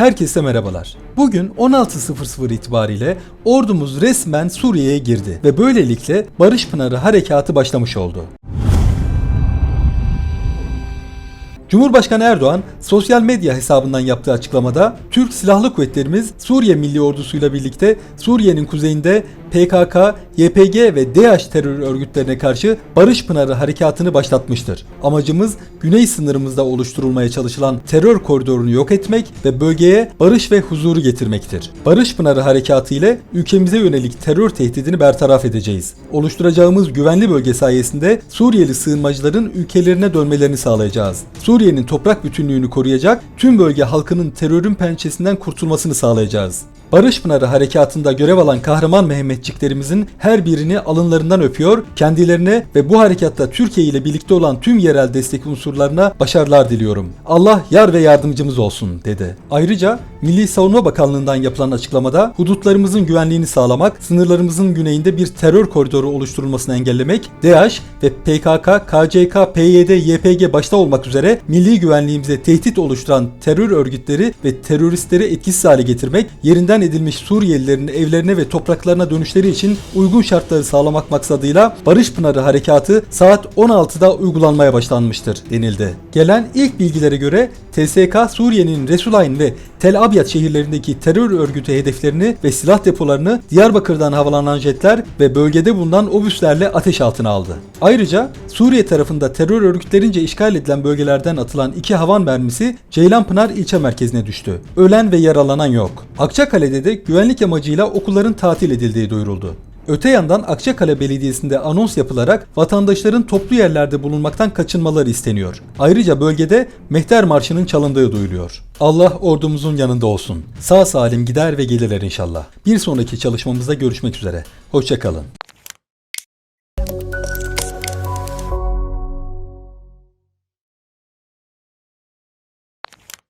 Herkese merhabalar. Bugün 16.00 itibariyle ordumuz resmen Suriye'ye girdi ve böylelikle Barış Pınarı harekatı başlamış oldu. Cumhurbaşkanı Erdoğan sosyal medya hesabından yaptığı açıklamada Türk Silahlı Kuvvetlerimiz Suriye Milli Ordusu'yla birlikte Suriye'nin kuzeyinde PKK, YPG ve DAEŞ terör örgütlerine karşı Barış Pınarı harekatını başlatmıştır. Amacımız güney sınırımızda oluşturulmaya çalışılan terör koridorunu yok etmek ve bölgeye barış ve huzuru getirmektir. Barış Pınarı harekatı ile ülkemize yönelik terör tehdidini bertaraf edeceğiz. Oluşturacağımız güvenli bölge sayesinde Suriyeli sığınmacıların ülkelerine dönmelerini sağlayacağız. Suriye'nin toprak bütünlüğünü koruyacak, tüm bölge halkının terörün pençesinden kurtulmasını sağlayacağız. Barış Pınarı harekatında görev alan kahraman Mehmetçiklerimizin her birini alınlarından öpüyor, kendilerine ve bu harekatta Türkiye ile birlikte olan tüm yerel destek unsurlarına başarılar diliyorum. Allah yar ve yardımcımız olsun dedi. Ayrıca Milli Savunma Bakanlığı'ndan yapılan açıklamada hudutlarımızın güvenliğini sağlamak, sınırlarımızın güneyinde bir terör koridoru oluşturulmasını engellemek, DAEŞ ve PKK, KCK, PYD, YPG başta olmak üzere milli güvenliğimize tehdit oluşturan terör örgütleri ve teröristleri etkisiz hale getirmek, yerinden edilmiş Suriyelilerin evlerine ve topraklarına dönüşleri için uygun şartları sağlamak maksadıyla Barış Pınarı Harekatı saat 16'da uygulanmaya başlanmıştır denildi. Gelen ilk bilgilere göre TSK Suriye'nin Resulayn ve Tel Abyad şehirlerindeki terör örgütü hedeflerini ve silah depolarını Diyarbakır'dan havalanan jetler ve bölgede bulunan obüslerle ateş altına aldı. Ayrıca Suriye tarafında terör örgütlerince işgal edilen bölgelerden atılan iki havan mermisi Ceylanpınar ilçe merkezine düştü. Ölen ve yaralanan yok. Akçakale'de de güvenlik amacıyla okulların tatil edildiği duyuruldu. Öte yandan Akçakale Belediyesi'nde anons yapılarak vatandaşların toplu yerlerde bulunmaktan kaçınmaları isteniyor. Ayrıca bölgede Mehter Marşı'nın çalındığı duyuluyor. Allah ordumuzun yanında olsun. Sağ salim gider ve gelirler inşallah. Bir sonraki çalışmamızda görüşmek üzere. Hoşçakalın.